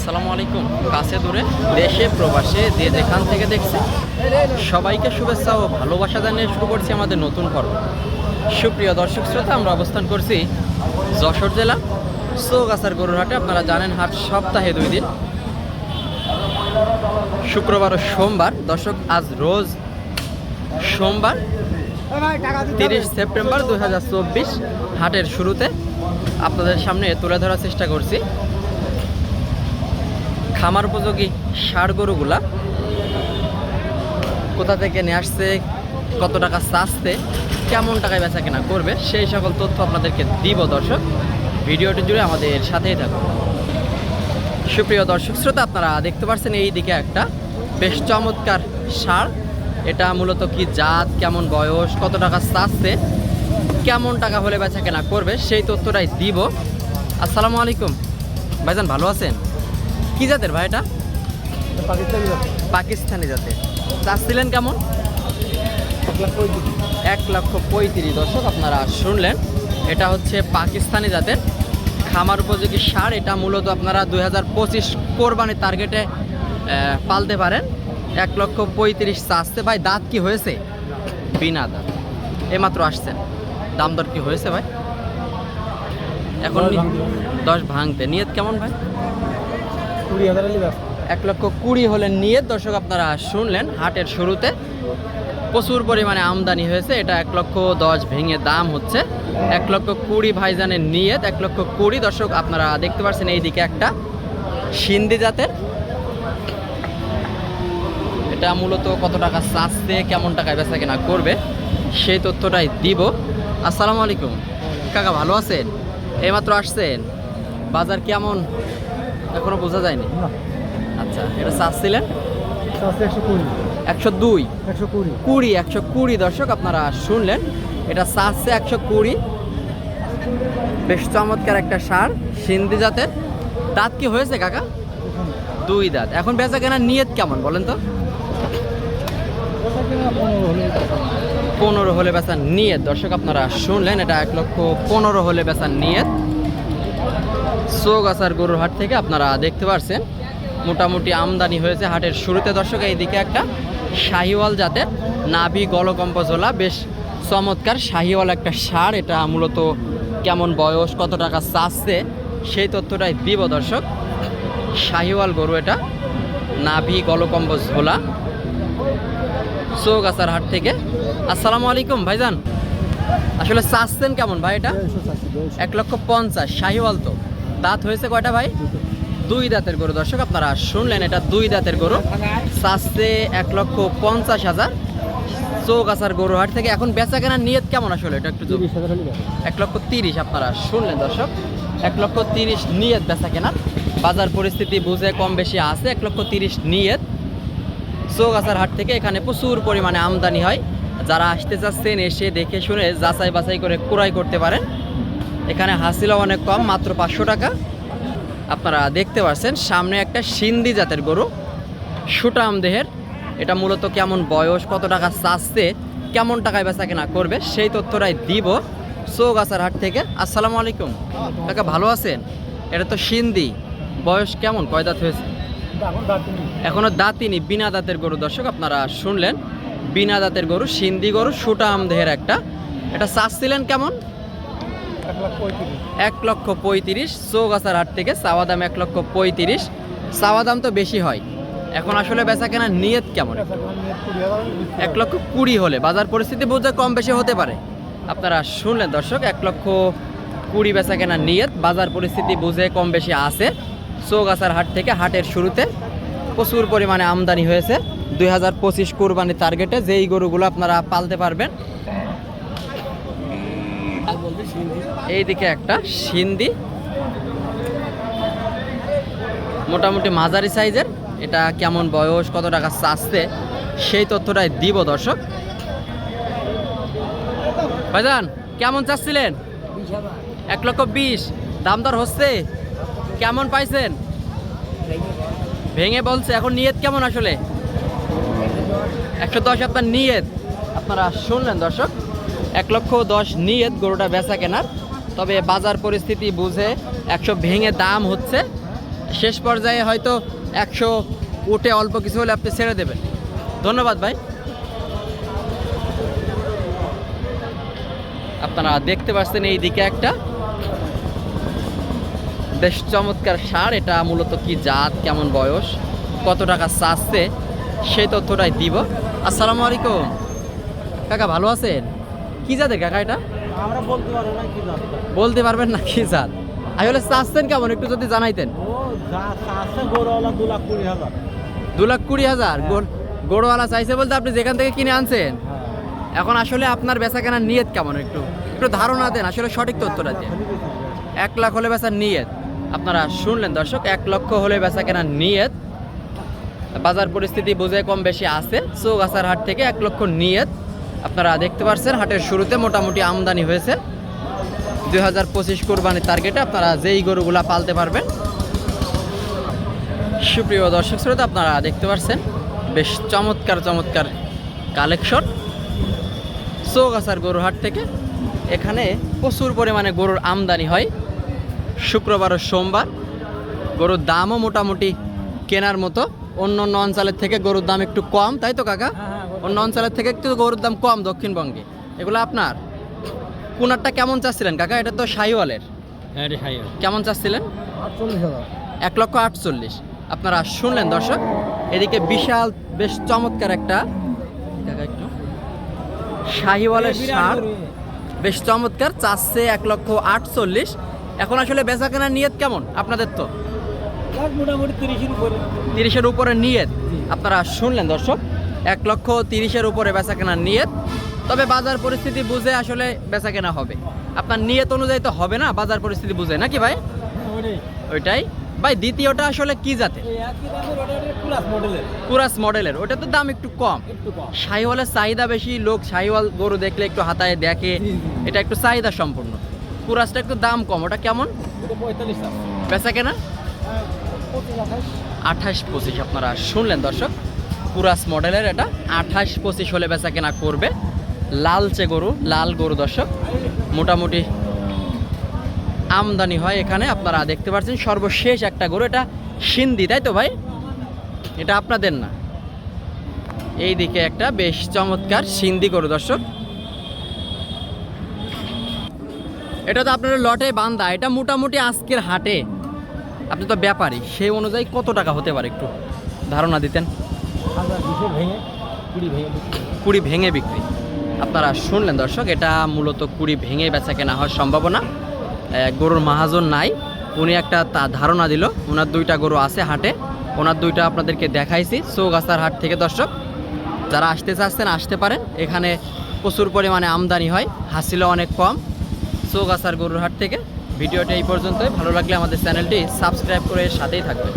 আসসালামু আলাইকুম। কাছে দূরে, দেশে, প্রবাসে, যে যেখান থেকে দেখছে, সবাইকে শুভেচ্ছা ও ভালোবাসা জানিয়ে শুরু করছি আমাদের নতুন পর্ব। সুপ্রিয় দর্শক শ্রোতা, আমরা অবস্থান করছি যশোর জেলা, চৌগাছার গরুরহাটে। আপনারা জানেন, হাট সপ্তাহে দুই দিন। শুক্রবার ও সোমবার। দর্শক, আজ রোজ সোমবার, তিরিশ সেপ্টেম্বর দুই হাজার চব্বিশ হাটের শুরুতে আপনাদের সামনে তুলে ধরার চেষ্টা করছি। খামার উপযোগী ষাড় গরুগুলা কোথা থেকে নিয়ে আসছে, কত টাকা চাচ্ছে, কেমন টাকায় বেচা কেনা করবে, সেই সকল তথ্য আপনাদেরকে দিব দর্শক। ভিডিওটি জুড়ে আমাদের সাথেই থাকুন। সুপ্রিয় দর্শক শ্রোতা, আপনারা দেখতে পাচ্ছেন এই দিকে একটা বেশ চমৎকার ষাঁড়। এটা মূলত কি জাত, কেমন বয়স, কত টাকা চাচ্ছে, কেমন টাকা হলে বেচা কেনা করবে, সেই তথ্যটাই দিব। আসসালামু আলাইকুম। ভাইজান, ভালো আছেন? কি জাতের ভাই এটা? পাকিস্তানি পাকিস্তানি জাতের চাচ্ছিলেন কেমন? এক লক্ষ পঁয়ত্রিশ। দর্শক, আপনারা শুনলেন, এটা হচ্ছে পাকিস্তানি জাতের। খামার উপযোগী সার, এটা মূলত আপনারা দুই হাজার পঁচিশ কোরবানির টার্গেটে পালতে পারেন। এক লক্ষ পঁয়ত্রিশ চাচ্ছে ভাই, দাঁত কি হয়েছে? বিনা দাঁত। এইমাত্র আসছেন দাম দর কি হয়েছে ভাই? এখন। দশ ভাঙতে। নিয়ত কেমন ভাই? এক লক্ষ কুড়ি হলেন নিয়ে দর্শক আপনারা শুনলেন হাটের শুরুতে। প্রচুর পরিমাণে আমদানি হয়েছে, এটা এক লক্ষ দশ ভেঙে দাম হচ্ছে। এক লক্ষ কুড়ি ভাইজানের নিয়ত, এক লক্ষ কুড়ি দর্শক আপনারা দেখতে পাচ্ছেন এইদিকে একটা সিন্ধি জাতের। এটা মূলত কত টাকা চাচ্ছে, কেমন টাকায় বেচা কেনা করবে, সেই তথ্যটাই দিব। আসসালামু আলাইকুম। কাকা, ভালো আছেন? এইমাত্র আসছেন? বাজার কেমন? এখনও বোঝা যায়নি? আচ্ছা এটা চাচ্ছিলেন একশো দুই। একশো কুড়ি। কুড়ি একশো কুড়ি দর্শক আপনারা শুনলেন। এটা চাচ্ছে একশো কুড়ি। বেশ চমৎকার একটা সার সিন্ধি জাতের। দাঁত কি হয়েছে কাকা? দুই দাঁত। এখন বেচা কেনা নিয়ত কেমন বলেন তো? পনেরো হলে পনেরো হলে বেচার নিয়ত। দর্শক আপনারা শুনলেন এটা এক লক্ষ পনেরো হলে বেচার নিয়ত। চৌগাছার গরুর হাট থেকে আপনারা দেখতে পারছেন। মোটামুটি আমদানি হয়েছে হাটের শুরুতে। দর্শক, এইদিকে একটা শাহিওয়াল জাতের নাভি গলকম্প ঝোলা বেশ চমৎকার শাহিওয়াল একটা সার। এটা মূলত কেমন বয়স, কত টাকা চাচ্ছে, সেই তথ্যটাই দিব দর্শক। শাহিওয়াল গরু এটা, নাভি গলকম্ব ঝোলা চৌগাছার হাট থেকে। আসসালামু আলাইকুম ভাইজান। আসলে চাচ্ছেন কেমন ভাই এটা? এক লক্ষ পঞ্চাশ। শাহিওয়াল তো। দাঁত হয়েছে কয়টা ভাই? দুই দাঁতের গরু। দর্শক আপনারা শুনলেন এটা দুই দাঁতের গরু। চাচ্ছে এক লক্ষ পঞ্চাশ হাজার। চৌগাছার গরু হাট থেকে। এখন বেচা কেনার নিয়ত কেমন আসলে? এটা একটু এক লক্ষ তিরিশ আপনারা শুনলেন দর্শক। এক লক্ষ তিরিশ নিয়ত বেচা কেনার বাজার পরিস্থিতি বুঝে কম বেশি আছে। এক লক্ষ তিরিশ নিয়ত। চৌগাছার হাট থেকে এখানে প্রচুর পরিমাণে আমদানি হয়। যারা আসতে চাচ্ছেন এসে দেখে শুনে যাচাই বাছাই করে ক্রয় করতে পারেন। এখানে হাসিলও অনেক কম, মাত্র পাঁচশো টাকা। আপনারা দেখতে পাচ্ছেন সামনে একটা সিন্ধি জাতের গরু, সুটাম দেহের। এটা মূলত কেমন বয়স, কত টাকা চাচ্ছে, কেমন টাকায় বেচা কেনা করবে, সেই তথ্যটাই দিব চৌগাছার হাট থেকে। আসসালামু আলাইকুম। কাকা, ভালো আছেন? এটা তো সিন্ধি। বয়স কেমন? কয় দাঁত হয়েছে? এখন দাঁড়িয়ে এখনও দাঁতিনি বিনা দাঁতের গরু। দর্শক, আপনারা শুনলেন। বিনা দাঁতের গরু, সিন্ধি গরু সুটাম দেহের একটা। এটা চাচ্ছিলেন কেমন? এক লক্ষ পঁয়ত্রিশ। চৌগাছার হাট থেকে চাওয়া দাম এক লক্ষ পঁয়ত্রিশ। চাওয়া দাম তো বেশি হয়। এখন আসলে বেচা কেনার নিয়ত কেমন? কেনা এক লক্ষ কুড়ি হলে বাজার পরিস্থিতি বুঝে কম বেশি হতে পারে। আপনারা শুনলেন দর্শক, এক লক্ষ কুড়ি বেচা কেনার নিয়ত। বাজার পরিস্থিতি বুঝে কম বেশি আছে। চৌগাছার হাট থেকে হাটের শুরুতে প্রচুর পরিমাণে আমদানি হয়েছে। দুই হাজার পঁচিশ টার্গেটে যেই গরুগুলো আপনারা পালতে পারবেন। এইদিকে একটা সিন্ধি। মোটামুটি মাঝারি সাইজের। এটা কেমন বয়স, কত টাকা চাচ্ছে, সেই তথ্যটাই দিব দর্শক। ভাইজান, কেমন চাচ্ছিলেন? এক লক্ষ বিশ। দাম দর হচ্ছে? কেমন পাইছেন? ভেঙে বলছে। এখন নিয়ত কেমন আসলে? একশো দশ আপনার নিয়ত। আপনারা শুনলেন দর্শক, এক লক্ষ দশ নিয়ত গরুটা বেচা কেনার। তবে বাজার পরিস্থিতি বুঝে একশো ভেঙে দাম হচ্ছে। শেষ পর্যায়ে হয়তো একশো উঠে অল্প কিছু হলে আপনি ছেড়ে দেবেন। ধন্যবাদ ভাই। আপনারা দেখতে পাচ্ছেন এই দিকে একটা বেশ চমৎকার সার। এটা মূলত কি জাত, কেমন বয়স, কত টাকা চাচ্ছে? সেই তথ্যটাই দিব। আসসালামু আলাইকুম। কাকা ভালো আছেন? কি জাতের কাকা এটা? আমরা বলতে পারব না কি জাত। বলতে পারবেন না কি জাত। আসলে চাচ্ছেন কেমন একটু যদি জানাইতেন? দু লাখ কুড়ি হাজার। গোল গরুওয়ালা চাইছে বলতে আপনি যেখান থেকে কিনে আনছেন? হ্যাঁ। এখন আসলে আপনার বেচা কেনার নিয়ত কেমন একটু? একটু ধারণা দেন আসলে সঠিক তথ্যটা দেন। এক লাখ হলে বেচার নিয়ত। আপনারা শুনলেন দর্শক এক লক্ষ হলে বেচা কেনার নিয়ত। বাজার পরিস্থিতি বুঝে কম বেশি আছে। চৌগাছার হাট থেকে এক লক্ষ নিয়ত। আপনারা দেখতে পাচ্ছেন হাটের শুরুতে মোটামুটি আমদানি হয়েছে। দুই হাজার পঁচিশ কোরবানির টার্গেটে আপনারা যেই গরুগুলা পালতে পারবেন। সুপ্রিয় দর্শক শ্রোতা, আপনারা দেখতে পাচ্ছেন বেশ চমৎকার চমৎকার কালেকশন চৌগাছার গরুর হাট থেকে এখানে প্রচুর পরিমাণে গরুর আমদানি হয়। শুক্রবার ও সোমবার গরুর দামও মোটামুটি কেনার মতো। অন্য অন্য অঞ্চলের থেকে গরুর দাম একটু কম তাই তো কাকা? হ্যাঁ, অন্য অঞ্চলের থেকে একটু গরুর দাম কম দক্ষিণবঙ্গে। এগুলো আপনার? কুনারটা কেমন চাচ্ছিলেন কাকা? এটা তো শাহিওয়ালের হ্যাঁ কেমন চাচ্ছিলেন? এক লক্ষ আটচল্লিশ। আপনারা শুনলেন দর্শক এদিকে বিশাল বেশ চমৎকার একটু শাহিওয়ালের সার। বেশ চমৎকার চাচ্ছে এক লক্ষ আটচল্লিশ। এখন আসলে বেচা কেনার নিয়ত কেমন? আপনাদের তো? মোটামুটি তিরিশের উপরে। তিরিশের উপরে নিয়ত। আপনারা শুনলেন দর্শক এক লক্ষ তিরিশের উপরে বেচা কেনার নিয়ত। তবে বাজার পরিস্থিতি বুঝে আসলে বেচা কেনা হবে। আপনার নিয়ত অনুযায়ী তো হবে না বাজার পরিস্থিতি বুঝে। নাকি ভাই? ওইটাই। ভাই দ্বিতীয়টা আসলে কি জাতে প্লাস মডেলের। কুরাস মডেলের। ওটা তো দাম একটু কম। শাহিওয়ালের চাহিদা বেশি লোক শাহিওয়াল গরু দেখলে একটু হাতায় দেখে। এটা একটু চাহিদা সম্পূর্ণ। কুরাসটা একটু দাম কম। ওটা কেমন? বেচা কেনা পঁচিশ আঠাশ। পঁচিশ আপনারা শুনলেন দর্শক। কুরাস মডেলের এটা। আঠাশ, পঁচিশ হলে বেচা কেনা করবে। লালচে গরু, লাল গরু দর্শক। মোটামুটি আমদানি হয় এখানে। আপনারা দেখতে পাচ্ছেন সর্বশেষ একটা গরু, এটা সিন্ধি, তাই তো ভাই? এটা আপনাদের না। এই দিকে একটা বেশ চমৎকার সিন্ধি গরু দর্শক। এটা তো আপনার লটে বান্দা। এটা মোটামুটি আজকের হাটে। আপনি তো ব্যাপারী সেই অনুযায়ী কত টাকা হতে পারে একটু ধারণা দিতেন। কুড়ি ভেঙে বিক্রি। আপনারা শুনলেন দর্শক এটা মূলত কুড়ি ভেঙে বেচা কেনা হওয়ার সম্ভাবনা। গরুর মাহাজন নাই উনি একটা তা ধারণা দিল ওনার দুইটা গরু আছে হাটে ওনার দুইটা আপনাদেরকে দেখাইছি চৌগাছার হাট থেকে দর্শক। যারা আসতে চাচ্ছেন আসতে পারেন। এখানে প্রচুর পরিমাণে আমদানি হয় হাসিলও অনেক কম চৌগাছার গরুর হাট থেকে। ভিডিওটা এই পর্যন্তই। ভালো লাগলে আমাদের চ্যানেলটি সাবস্ক্রাইব করে সাথেই থাকবেন।